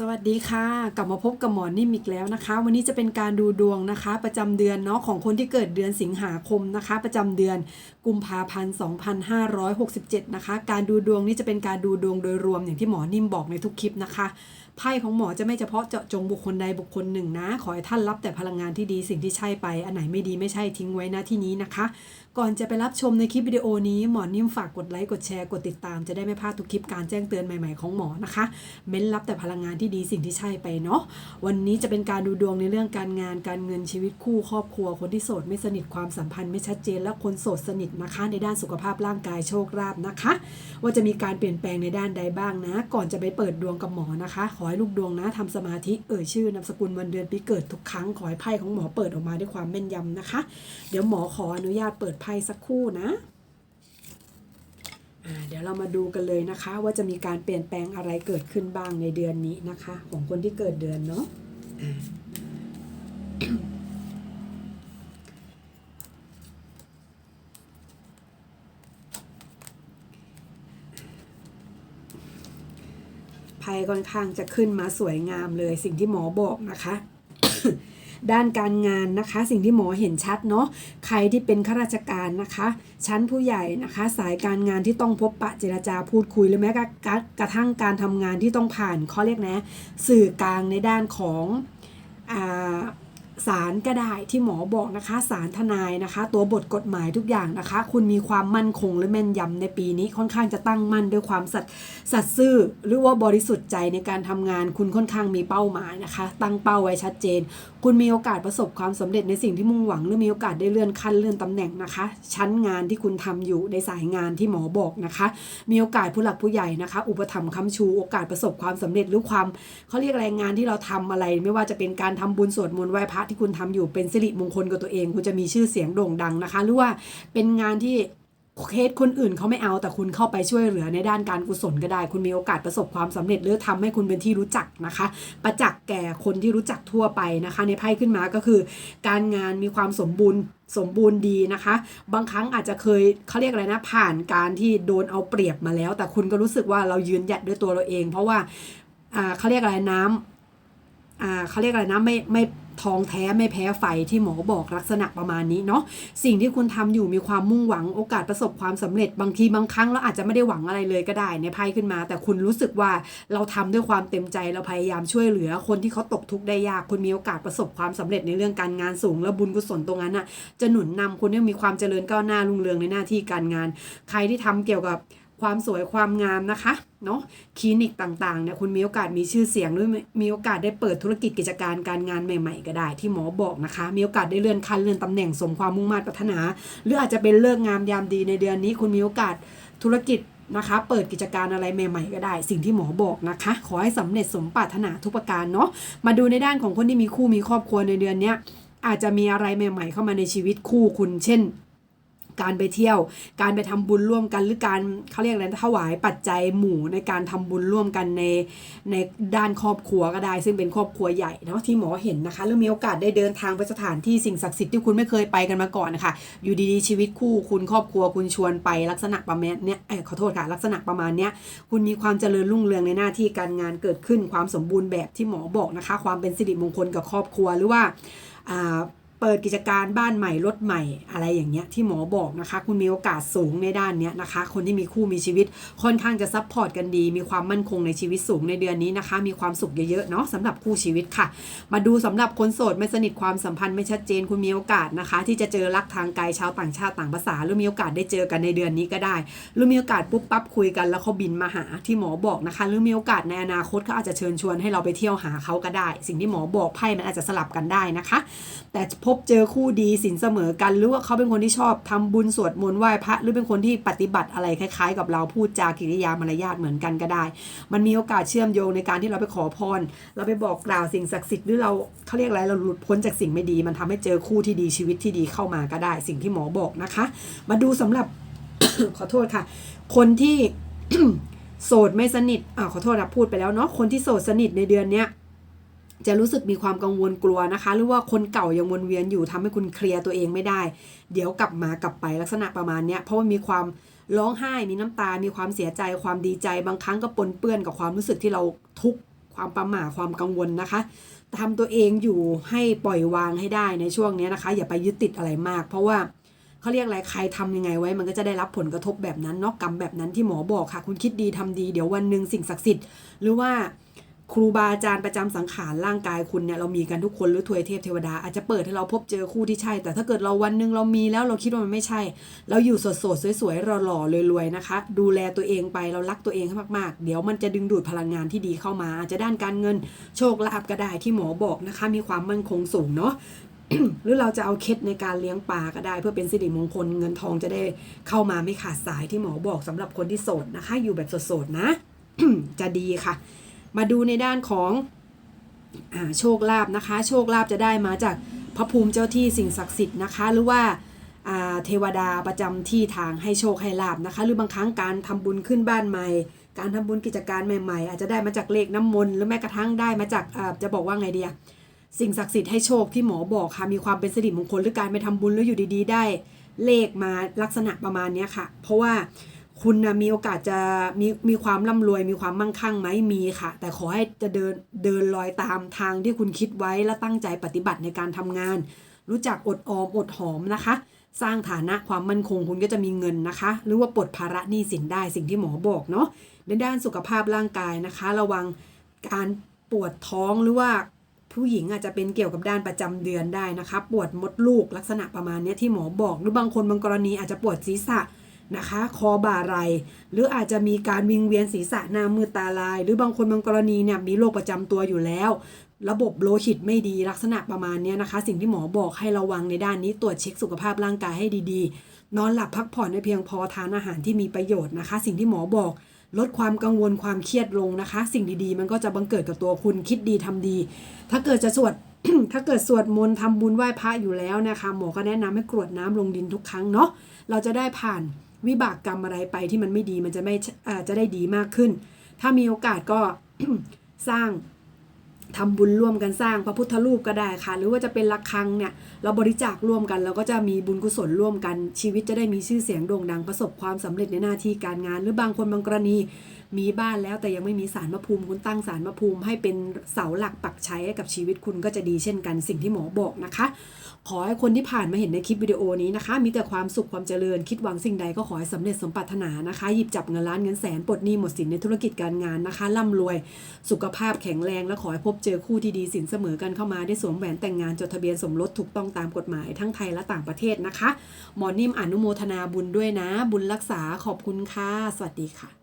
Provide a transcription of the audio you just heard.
สวัสดีค่ะ กลับมาพบกับหมอนิ่มอีกแล้วนะคะ วันนี้จะเป็นการดูดวงนะคะ ประจำเดือนเนาะของคนที่เกิดเดือนสิงหาคมนะคะ ประจำเดือนกุมภาพันธ์2567 นะคะ การดูดวงนี้จะเป็นการดูดวงโดยรวมอย่างที่หมอนิ่มบอกในทุกคลิปนะคะ ไพ่ของหมอจะไม่เฉพาะเจาะจงบุคคลใดบุคคลหนึ่งนะ ขอให้ท่านรับแต่พลังงานที่ดีสิ่งที่ใช่ไป อันไหนไม่ดีไม่ใช่ทิ้งไว้นะที่นี้นะคะ ก่อนจะไปรับชมในคลิปวิดีโอนี้หมอนิ่มฝากกดไลค์กดแชร์กดติดตามจะได้ไม่พลาดทุกคลิปการแจ้งเตือนใหม่ๆของหมอนะคะ เม้นรับแต่พลังงานที่ดีสิ่งที่ใช่ไปเนาะวันนี้จะเป็นการดูดวงในเรื่องการงานการเงินชีวิตคู่ครอบครัว คนที่โสดไม่สนิทความสัมพันธ์ไม่ชัดเจนและคนโสดสนิทนะคะในด้านสุขภาพร่างกายโชคลาภนะคะ ว่าจะมีการเปลี่ยนแปลงในด้านใดบ้างนะ ก่อนจะไปเปิดดวงกับหมอนะคะขอให้ลูกดวงนะทำสมาธิเอ่ยชื่อนามสกุลวันเดือนปีเกิดทุกครั้งขอให้ไพ่ของหมอเปิดออกมาด้วยความแม่นยำนะคะ เดี๋ยวหมอขออนุญาตเปิดไพ่สักครู่นะเดี๋ยวเรามาดูกันเลยนะคะ ว่าจะมีการเปลี่ยนแปลงอะไรเกิดขึ้นบ้างในเดือนนี้นะคะ ของคนที่เกิดเดือนเนาะอ่า ไพ่ ค่อนข้างจะขึ้นมาสวยงามเลยสิ่งที่หมอบอกนะคะ ด้านการงานนะคะ สิ่งที่หมอเห็นชัดเนาะใครที่เป็นข้าราชการนะคะ ชั้นผู้ใหญ่นะคะ สายการงานที่ต้องพบปะเจรจาพูดคุยหรือแม้กระกระทั่งการทำงานที่ต้องผ่านเขาเรียกนะ สื่อกลางในด้านของอ่า ศาลก็ได้ที่หมอบอกนะคะศาลทนายนะคะ ตัวบทกฎหมายทุกอย่างนะคะ คุณมีความมั่นคงและแม่นยำในปีนี้ค่อนข้างจะตั้งมั่นด้วยความสัตย์สัตย์ซื่อ หรือว่าบริสุทธิ์ใจในการทำงาน คุณค่อนข้างมีเป้าหมายนะคะ ตั้งเป้าไว้ชัดเจน คุณมีโอกาสประสบความสำเร็จในสิ่งที่มุ่งหวัง หรือมีโอกาสได้เลื่อนขั้นเลื่อนตำแหน่งนะคะ ชั้นงานที่คุณทำอยู่ในสายงานที่หมอบอกนะคะ มีโอกาสผู้หลักผู้ใหญ่นะคะ อุปถัมภ์ค้ำชูโอกาสประสบความสำเร็จหรือความเขาเรียกแรงงานที่เราทำอะไร ไม่ว่าจะเป็นการทำบุญสวดมนต์ไหว้พระที่คุณทำอยู่เป็นสิริมงคลกับตัวเอง คุณจะมีชื่อเสียงโด่งดังนะคะ หรือว่าเป็นงานที่เคสคนอื่นเขาไม่เอาแต่คุณเข้าไปช่วยเหลือในด้านการกุศลก็ได้ คุณมีโอกาสประสบความสำเร็จหรือทำให้คุณเป็นที่รู้จักนะคะ ประจักษ์แก่คนที่รู้จักทั่วไปนะคะ ในไพ่ขึ้นมาก็คือ การงานมีความสมบูรณ์สมบูรณ์ดีนะคะ บางครั้งอาจจะเคยเขาเรียกอะไรนะผ่านการที่โดนเอาเปรียบมาแล้ว แต่คุณก็รู้สึกว่าเรายืนหยัดด้วยตัวเราเอง เพราะว่าอ่าเขาเรียกอะไรน้ำอ่า เขาเรียกอะไรนะไม่ไม่ทองแท้ไม่แพ้ไฟที่หมอบอกลักษณะประมาณนี้เนาะสิ่งที่คุณทำอยู่มีความมุ่งหวังโอกาสประสบความสำเร็จบางทีบางครั้งเราอาจจะไม่ได้หวังอะไรเลยก็ได้ในไพ่ขึ้นมา แต่คุณรู้สึกว่าเราทำด้วยความเต็มใจเราพยายามช่วยเหลือ คนที่เขาตกทุกข์ได้ยากคุณมีโอกาสประสบความสำเร็จในเรื่องการงานสูง และบุญกุศลตรงนั้นน่ะจะหนุนนำคุณให้มีความเจริญก้าวหน้ารุ่งเรืองในหน้าที่การงาน ใครที่ทำเกี่ยวกับ ความสวยความงามนะคะเนาะคลินิกต่างๆเนี่ยคุณมีโอกาสมีชื่อเสียงหรือมีโอกาสได้เปิดธุรกิจกิจการการงานใหม่ ๆ ก็ได้ที่หมอบอกนะคะ มีโอกาสได้เลื่อนขั้นเลื่อนตำแหน่งสมความมุ่งมั่นปรารถนา หรืออาจจะเป็นเลิกงามยามดีในเดือนนี้ คุณมีโอกาสธุรกิจนะคะ เปิดกิจการอะไรใหม่ ๆ ก็ได้ สิ่งที่หมอบอกนะคะ ขอให้สำเร็จสมปรารถนาทุกประการเนาะมาดูในด้านของคนที่มีคู่มีครอบครัวในเดือนเนี้ยอาจจะมีอะไรใหม่ ๆ เข้ามาในชีวิตคู่คุณ เช่น การไปเที่ยว การไปทำบุญร่วมกันหรือการเขาเรียกอะไรถวายปัจจัยหมู่ในการทำบุญร่วมกันในในด้านครอบครัวก็ได้ ซึ่งเป็นครอบครัวใหญ่เนาะที่หมอเห็นนะคะหรือมีโอกาสได้เดินทางไปสถานที่สิ่งศักดิ์สิทธิ์ที่คุณไม่เคยไปกันมาก่อนนะคะอยู่ดีๆชีวิตคู่คุณครอบครัวคุณชวนไปลักษณะประมาณเนี้ยขอโทษค่ะลักษณะประมาณเนี้ยคุณมีความเจริญรุ่งเรืองในหน้าที่การงานเกิดขึ้นความสมบูรณ์แบบที่หมอบอกนะคะ ความเป็นสิริมงคลกับครอบครัวหรือว่า เปิดกิจการบ้านใหม่รถใหม่อะไรอย่างเงี้ยที่หมอบอกนะคะ คุณมีโอกาสสูงในด้านเนี้ยนะคะ คนที่มีคู่มีชีวิตค่อนข้างจะซัพพอร์ตกันดี มีความมั่นคงในชีวิตสูงในเดือนนี้นะคะ มีความสุขเยอะๆเนาะสำหรับคู่ชีวิตค่ะ มาดูสำหรับคนโสดไม่สนิทความสัมพันธ์ไม่ชัดเจนคุณมีโอกาสนะคะ ที่จะเจอรักทางไกลชาวต่างชาติต่างภาษา หรือมีโอกาสได้เจอกันในเดือนนี้ก็ได้ หรือมีโอกาสปุ๊บปั๊บคุยกันแล้วเขาบินมาหาที่หมอบอกนะคะ หรือมีโอกาสในอนาคตเขาอาจจะเชิญชวนให้เราไปเที่ยวหาเขาก็ได้ สิ่งที่หมอบอกไพ่มันอาจจะสลับกันได้นะคะ แต่บเจอคู่ดีสินเสมอกัน หรือว่าเขาเป็นคนที่ชอบทำบุญสวดมนต์ไหว้พระหรือเป็นคนที่ปฏิบัติอะไรคล้ายๆ กับเราพูดจากิริยามารยาทเหมือนกันก็ได้ มันมีโอกาสเชื่อมโยงในการที่เราไปขอพร เราไปบอกกล่าวสิ่งศักดิ์สิทธิ์หรือเราเขาเรียกอะไรเราหลุดพ้นจากสิ่งไม่ดี มันทำให้เจอคู่ที่ดีชีวิตที่ดีเข้ามาก็ได้ สิ่งที่หมอบอกนะคะ มาดูสำหรับขอโทษค่ะ คนที่โสดไม่สนิทอ่าขอโทษนะพูดไปแล้วเนาะคนที่โสดสนิทในเดือนเนี้ย จะรู้สึกมีความกังวลกลัวนะคะ หรือว่าคนเก่ายังวนเวียนอยู่ทำให้คุณเคลียร์ตัวเองไม่ได้ เดี๋ยวกลับมากลับไปลักษณะประมาณเนี้ยเพราะว่ามีความร้องไห้มีน้ำตา มีความเสียใจ ความดีใจ บางครั้งก็ปนเปื้อนกับความรู้สึกที่เราทุกข์ความประหม่าความกังวลนะคะทำตัวเองอยู่ให้ปล่อยวางให้ได้ในช่วงนี้นะคะ อย่าไปยึดติดอะไรมาก เพราะว่าเขาเรียกอะไรใครทำยังไงไว้ มันก็จะได้รับผลกระทบแบบนั้นนอกกรรมแบบนั้นที่หมอบอกค่ะ คุณคิดดีทำดีเดี๋ยววันหนึ่งสิ่งศักดิ์สิทธิ์หรือว่า ครูบาอาจารย์ประจำสังขารร่างกายคุณเนี่ยเรามีกันทุกคนหรือถวยเทพเทวดาอาจจะเปิดให้เราพบเจอคู่ที่ใช่ แต่ถ้าเกิดเราวันหนึ่งเรามีแล้วเราคิดว่ามันไม่ใช่ เราอยู่สดๆสวยๆหล่อๆรวยๆนะคะ ดูแลตัวเองไปเรารักตัวเองให้มากๆ เดี๋ยวมันจะดึงดูดพลังงานที่ดีเข้ามาอาจจะด้านการเงินโชคลาภก็ได้ที่หมอบอกนะคะ มีความมั่นคงสูงเนาะหรือเราจะเอาเคล็ดในการเลี้ยงปลาก็ได้ เพื่อเป็นสิริมงคลเงินทองจะได้เข้ามาไม่ขาดสายที่หมอบอกสำหรับคนที่โสดนะคะ อยู่แบบโสดๆนะ จะดีค่ะ มาดูในด้านของอโชคลาภนะคะ โชคลาภจะได้มาจากพระภูมิเจ้าที่สิ่งศักดิ์สิทธิ์นะคะ หรือว่าเทวดาประจำที่ทางให้โชคให้ลาบนะคะ หรือบางครั้งการทำบุญขึ้นบ้านใหม่ การทำบุญกิจการใหม่ๆ อาจจะได้มาจากเลขน้ำมนต์หรือแม้กระทั่งได้มาจากจะบอกว่าไงเดียสิ่งศักดิ์สิทธิ์ให้โชคที่หมอบอกค่ะมีความเป็นสิริมงคลหรือการไปทำบุญแล้วอยู่ดีๆ ได้เลขมาลักษณะประมาณนี้ค่ะ เพราะว่า คุณนะมีโอกาสจะมีมีความร่ำรวยมีความมั่งคั่งไหมมีค่ะ แต่ขอให้จะเดินเดินลอยตามทางที่คุณคิดไว้และตั้งใจปฏิบัติในการทำงาน รู้จักอดออมอดหอมนะคะ สร้างฐานะความมั่นคงคุณก็จะมีเงินนะคะ หรือว่าปลดภาระหนี้สินได้สิ่งที่หมอบอกเนาะในด้านสุขภาพร่างกายนะคะ ระวังการปวดท้องหรือว่าผู้หญิงอาจจะเป็นเกี่ยวกับด้านประจำเดือนได้นะคะ ปวดมดลูกลักษณะประมาณนี้ที่หมอบอก หรือบางคนบางกรณีอาจจะปวดศีรษะ นะคะ คอบ่าไหลหรืออาจจะมีการวิงเวียนศีรษะหน้ามือตาลาย หรือบางคนบางกรณีเนี่ยมีโรคประจำตัวอยู่แล้ว ระบบโลหิตไม่ดีลักษณะประมาณนี้นะคะ สิ่งที่หมอบอกให้ระวังในด้านนี้ตรวจเช็คสุขภาพร่างกายให้ดีๆ นอนหลับพักผ่อนให้เพียงพอทานอาหารที่มีประโยชน์นะคะ สิ่งที่หมอบอกลดความกังวลความเครียดลงนะคะ สิ่งดีๆ มันก็จะบังเกิดกับตัวคุณคิดดีทำดี ถ้าเกิดจะสวดถ้าเกิดสวดมนต์ทำบุญไหว้พระอยู่แล้วนะคะ หมอก็แนะนำให้กรวดน้ำลงดินทุกครั้งเนาะเราจะได้ผ่าน วิบากกรรมอะไรไปที่มันไม่ดีมันจะไม่อาจะได้ดีมากขึ้น ถ้ามีโอกาสก็สร้างทำบุญร่วมกันสร้างพระพุทธรูปก็ได้ค่ะ หรือว่าจะเป็นระฆังเนี่ยเราบริจาคร่วมกันเราก็จะมีบุญกุศลร่วมกันชีวิตจะได้มีชื่อเสียงโด่งดังประสบความสำเร็จในหน้าที่การงาน หรือบางคนบางกรณี มีบ้านแล้วแต่ยังไม่มีสารพระภูมิคุณตั้งสารพระภูมิให้เป็นเสาหลักปักใช้ให้กับชีวิตคุณก็จะดีเช่นกันสิ่งที่หมอบอกนะคะ ขอให้คนที่ผ่านมาเห็นในคลิปวิดีโอนี้นะคะ มีแต่ความสุขความเจริญคิดหวังสิ่งใดก็ขอให้สำเร็จสมปรารถนานะคะ หยิบจับเงินล้านเงินแสนปลดหนี้หมดสินในธุรกิจการงานนะคะร่ำรวย สุขภาพแข็งแรงและขอให้พบเจอคู่ที่ดีสินเสมอกันเข้ามาได้สวมแหวนแต่งงานจดทะเบียนสมรสถูกต้องตามกฎหมายทั้งไทยและต่างประเทศนะคะ หมอนิ่มอนุโมทนาบุญด้วยนะ บุญรักษาขอบคุณค่ะ สวัสดีค่ะ